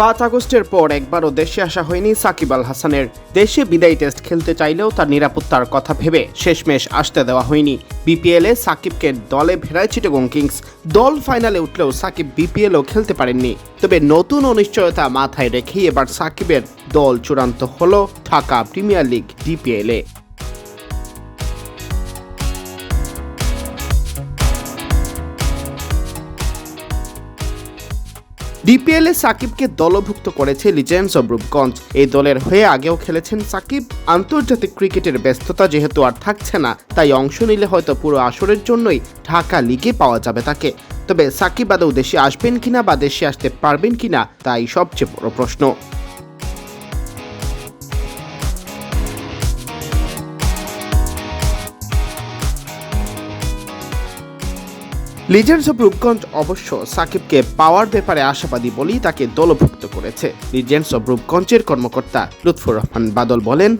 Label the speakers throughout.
Speaker 1: পাঁচ আগস্টের পর একবারও দেশে আসা হয়নি সাকিব আল হাসানের। দেশে বিদায়ী টেস্ট খেলতে চাইলেও তার নিরাপত্তার কথা ভেবে শেষমেশ আসতে দেওয়া হয়নি। বিপিএলে সাকিবকে দলে ভেড়ায় চিটাগং কিংস। দল ফাইনালে উঠলেও সাকিব বিপিএলও খেলতে পারেননি। তবে নতুন অনিশ্চয়তা মাথায় রেখেই এবার সাকিবের দল চূড়ান্ত হল ঢাকা প্রিমিয়ার লিগ ডিপিএলে ডিপিএলে সাকিবকে দলভুক্ত করেছে লিজেন্ডস অব রূপগঞ্জ এই দলের হয়ে আগেও খেলেছেন সাকিব। আন্তর্জাতিক ক্রিকেটের ব্যস্ততা যেহেতু আর থাকছে না, তাই অংশ নিলে হয়তো পুরো আসরের জন্যই ঢাকা লিগে পাওয়া যাবে তাকে। তবে সাকিব আদৌ দেশে আসবেন কিনা বা দেশে আসতে পারবেন কিনা, তাই সবচেয়ে বড় প্রশ্ন। লিজেন্ডস অব রূপগঞ্জ অবশ্য সাকিবকে পাওয়ার ব্যাপারে আশাবাদী বলেই তাকে দলভুক্ত করেছে। লিজেন্ডস অব রূপগঞ্জের কর্মকর্তা লুৎফুর রহমান বাদল বলেন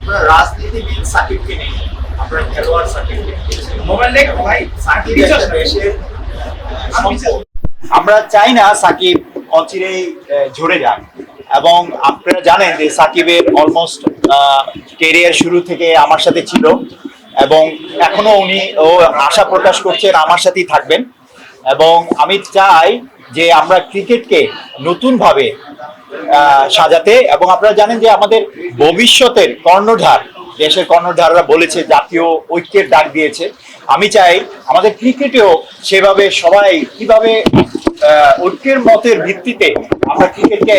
Speaker 2: আমরা রাজনীতিবিদ সাকিবকে নেই আমরা খেলোয়াড় সাকিবকে
Speaker 3: মোবাইল দেখ ভাই
Speaker 2: সাকিব একটা দেশের সম্পদ। আমরা চাই না সাকিব অচিরেই ঝরে যাক। এবং আপনারা জানেন যে সাকিবের অলমোস্ট কেরিয়ার শুরু থেকে আমার সাথে ছিল। এবং এখনও উনি, ও আশা প্রকাশ করছেন আমার সাথেই থাকবেন। এবং আমি চাই যে আমরা ক্রিকেটকে নতুনভাবে সাজাতে এবং আপনারা জানেন যে আমাদের ভবিষ্যতের কর্ণধার, দেশের কর্ণধাররা বলেছে জাতীয় ঐক্যের ডাক দিয়েছে। আমি চাই আমাদের ক্রিকেটেও সেভাবে সবাই কীভাবে ঐক্যের মতের ভিত্তিতে আমরা ক্রিকেটকে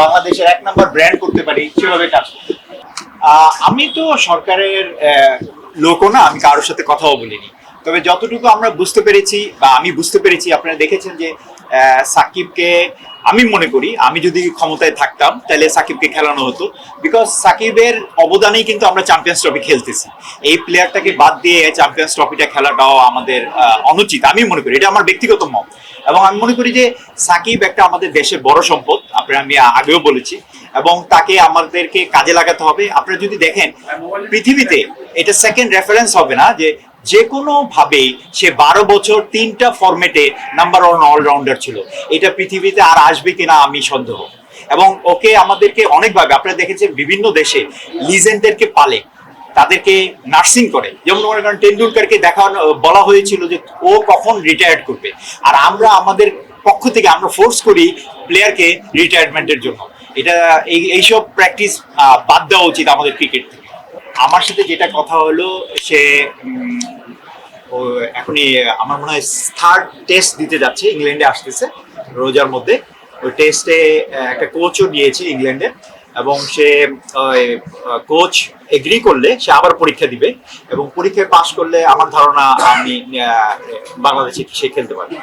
Speaker 2: বাংলাদেশের এক নম্বর ব্র্যান্ড করতে পারি, সেভাবে কাজ আমি তো সরকারের লোকও না, আমি কারোর সাথে কথাও বলিনি। তবে যতটুকু আমরা বুঝতে পেরেছি বা আমি বুঝতে পেরেছি, আপনারা দেখেছেন যে সাকিবকে আমি মনে করি, আমি যদি ক্ষমতায় থাকতাম, তাহলে সাকিবকে খেলানো হতো। বিকজ সাকিবের অবদানেই কিন্তু আমরা চ্যাম্পিয়ন্স ট্রফি খেলতেছি। এই প্লেয়ারটাকে বাদ দিয়ে চ্যাম্পিয়ন্স ট্রফিটা খেলাটাও আমাদের অনুচিত। আমি মনে করি, এটা আমার ব্যক্তিগত মত। এবং আমি মনে করি যে সাকিব একটা আমাদের দেশের বড় সম্পদ, আপনারা আমি আগেও বলেছি। এবং তাকে আমাদেরকে কাজে লাগাতে হবে। আপনারা যদি দেখেন, পৃথিবীতে এটা সেকেন্ড রেফারেন্স হবে না যে যে কোনো ভাবে সে বারো বছর তিনটা ফরম্যাটে নাম্বার ওয়ান অলরাউন্ডার ছিল। এটা পৃথিবীতে আর আসবে কিনা আমি সন্দেহ। এবং ওকে আমাদেরকে অনেকভাবে, আপনারা দেখেছেন বিভিন্ন দেশে লিজেন্ডদেরকে পালে, তাদেরকে নার্সিং করে। যেমন মনে করেন টেন্ডুলকারকে দেখানো বলা হয়েছিল যে ও কখন রিটায়ার্ড করবে। আর আমরা আমাদের পক্ষ থেকে আমরা ফোর্স করি প্লেয়ারকে রিটায়ারমেন্টের জন্য। এটা এই, এইসব প্র্যাকটিস বাদ দেওয়া উচিত আমাদের ক্রিকেট থেকে। আমার সাথে যেটা কথা হলো সে ও এখনই আমার মনে হয় থার্ড টেস্ট দিতে যাচ্ছে ইংল্যান্ডে আসতেছে রোজার মধ্যে। ওই টেস্টে একটা কোচও নিয়েছে ইংল্যান্ডে এবং সে কোচ এগ্রি করলে সে আবার পরীক্ষা দিবে এবং পরীক্ষায় পাশ করলে আমার ধারণা আমি বাংলাদেশে সে খেলতে পারবে।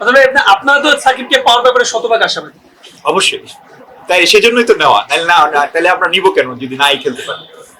Speaker 3: তবে আপনি- আপনারা তো সাকিবকে পাওয়ার ব্যাপারে শতভাগ আশাবাদী
Speaker 2: অবশ্যই। তাই সেজন্যই তো নেওয়া। তাহলে না না- তাহলে আমরা নিব কেন যদি নাই খেলতে পারি?